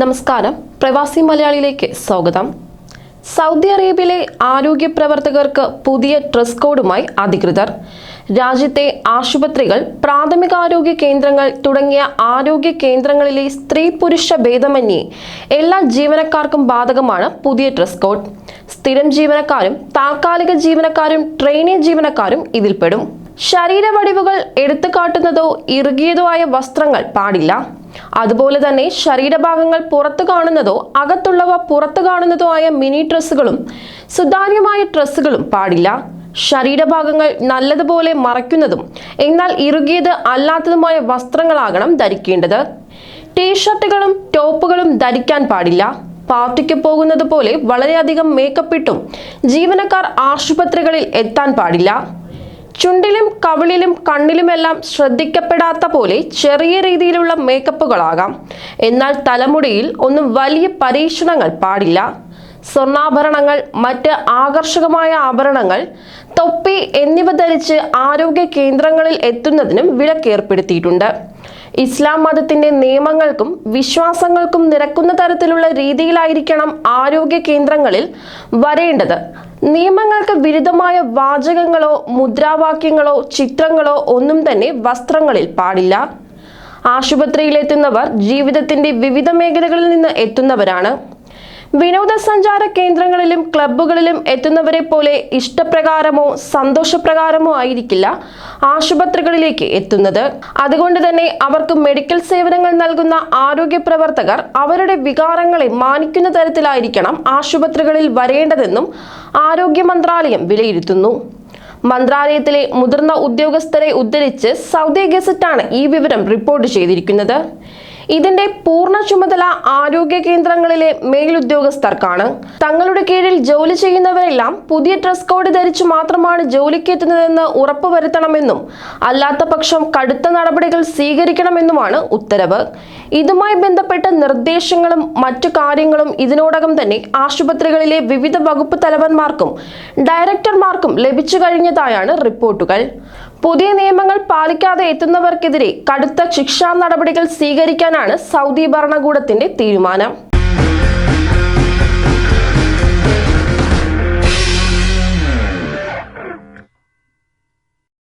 നമസ്കാരം. പ്രവാസി മലയാളിയിലേക്ക് സ്വാഗതം. സൗദി അറേബ്യയിലെ ആരോഗ്യ പ്രവർത്തകർക്ക് പുതിയ ഡ്രസ് കോഡുമായി അധികൃതർ. രാജ്യത്തെ ആശുപത്രികൾ പ്രാഥമികാരോഗ്യ കേന്ദ്രങ്ങൾ തുടങ്ങിയ ആരോഗ്യ കേന്ദ്രങ്ങളിലെ സ്ത്രീ പുരുഷ ഭേദമന്യേ എല്ലാ ജീവനക്കാർക്കും ബാധകമാണ് പുതിയ ഡ്രസ് കോഡ്. സ്ഥിരം ജീവനക്കാരും താൽക്കാലിക ജീവനക്കാരും ട്രെയിനി ജീവനക്കാരും ഇതിൽപ്പെടും. ശരീരവടിവുകൾ എടുത്തു കാട്ടുന്നതോ ഇറുകിയതോ ആയ വസ്ത്രങ്ങൾ പാടില്ല. അതുപോലെ തന്നെ ശരീരഭാഗങ്ങൾ പുറത്തു കാണുന്നതോ അകത്തുള്ളവ പുറത്തു കാണുന്നതോ ആയ മിനി ഡ്രസ്സുകളും സുതാര്യമായ ഡ്രസ്സുകളും പാടില്ല. ശരീരഭാഗങ്ങൾ നല്ലതുപോലെ മറയ്ക്കുന്നതും എന്നാൽ ഇറുകിയത് അല്ലാത്തതുമായ വസ്ത്രങ്ങളാകണം ധരിക്കേണ്ടത്. ടീഷർട്ടുകളും ടോപ്പുകളും ധരിക്കാൻ പാടില്ല. പാർട്ടിക്ക് പോകുന്നത് പോലെ വളരെയധികം മേക്കപ്പിട്ടും ജീവനക്കാർ ആശുപത്രികളിൽ എത്താൻ പാടില്ല. ചുണ്ടിലും കവിളിലും കണ്ണിലുമെല്ലാം ശ്രദ്ധിക്കപ്പെടാത്ത പോലെ ചെറിയ രീതിയിലുള്ള മേക്കപ്പുകളാകാം എന്നാൽ തലമുടിയിൽ ഒന്നും വലിയ പരീക്ഷണങ്ങൾ പാടില്ല. സ്വർണാഭരണങ്ങൾ മറ്റ് ആകർഷകമായ ആഭരണങ്ങൾ തൊപ്പി എന്നിവ ധരിച്ച് ആരോഗ്യ കേന്ദ്രങ്ങളിൽ എത്തുന്നതിനും വിലക്കേർപ്പെടുത്തിയിട്ടുണ്ട്. ഇസ്ലാം മതത്തിന്റെ നിയമങ്ങൾക്കും വിശ്വാസങ്ങൾക്കും നിരക്കുന്ന തരത്തിലുള്ള രീതിയിലായിരിക്കണം ആരോഗ്യ കേന്ദ്രങ്ങളിൽ വരേണ്ടത്. നിയമങ്ങൾക്ക് വിരുദ്ധമായ വാചകങ്ങളോ മുദ്രാവാക്യങ്ങളോ ചിത്രങ്ങളോ ഒന്നും തന്നെ വസ്ത്രങ്ങളിൽ പാടില്ല. ആശുപത്രിയിലെത്തുന്നവർ ജീവിതത്തിന്റെ വിവിധ മേഖലകളിൽ നിന്ന് എത്തുന്നവരാണ്. വിനോദസഞ്ചാര കേന്ദ്രങ്ങളിലും ക്ലബ്ബുകളിലും എത്തുന്നവരെ പോലെ ഇഷ്ടപ്രകാരമോ സന്തോഷപ്രകാരമോ ആയിരിക്കില്ല ആശുപത്രികളിലേക്ക് എത്തുന്നത്. അതുകൊണ്ട് തന്നെ അവർക്ക് മെഡിക്കൽ സേവനങ്ങൾ നൽകുന്ന ആരോഗ്യ പ്രവർത്തകർ അവരുടെ വികാരങ്ങളെ മാനിക്കുന്ന തരത്തിലായിരിക്കണം ആശുപത്രികളിൽ വരേണ്ടതെന്നും ആരോഗ്യ മന്ത്രാലയം വിലയിരുത്തുന്നു. മന്ത്രാലയത്തിലെ മുതിർന്ന ഉദ്യോഗസ്ഥരെ ഉദ്ധരിച്ച് സൗദി ഗസറ്റാണ് ഈ വിവരം റിപ്പോർട്ട് ചെയ്തിരിക്കുന്നത്. ഇതിന്റെ പൂർണ ചുമതല ആരോഗ്യ കേന്ദ്രങ്ങളിലെ മേലുദ്യോഗസ്ഥർക്കാണ്. തങ്ങളുടെ കീഴിൽ ജോലി ചെയ്യുന്നവരെല്ലാം പുതിയ ഡ്രസ് കോഡ് ധരിച്ചു മാത്രമാണ് ജോലിക്ക് എത്തുന്നതെന്ന് ഉറപ്പുവരുത്തണമെന്നും അല്ലാത്ത പക്ഷം കടുത്ത നടപടികൾ സ്വീകരിക്കണമെന്നുമാണ് ഉത്തരവ്. ഇതുമായി ബന്ധപ്പെട്ട നിർദ്ദേശങ്ങളും മറ്റു കാര്യങ്ങളും ഇതിനോടകം തന്നെ ആശുപത്രികളിലെ വിവിധ വകുപ്പ് തലവന്മാർക്കും ഡയറക്ടർമാർക്കും ലഭിച്ചു കഴിഞ്ഞതായാണ് റിപ്പോർട്ടുകൾ. പുതിയ നിയമങ്ങൾ പാലിക്കാതെ എത്തുന്നവർക്കെതിരെ കടുത്ത ശിക്ഷാ നടപടികൾ സ്വീകരിക്കാനാണ് സൗദി ഭരണകൂടത്തിന്റെ തീരുമാനം.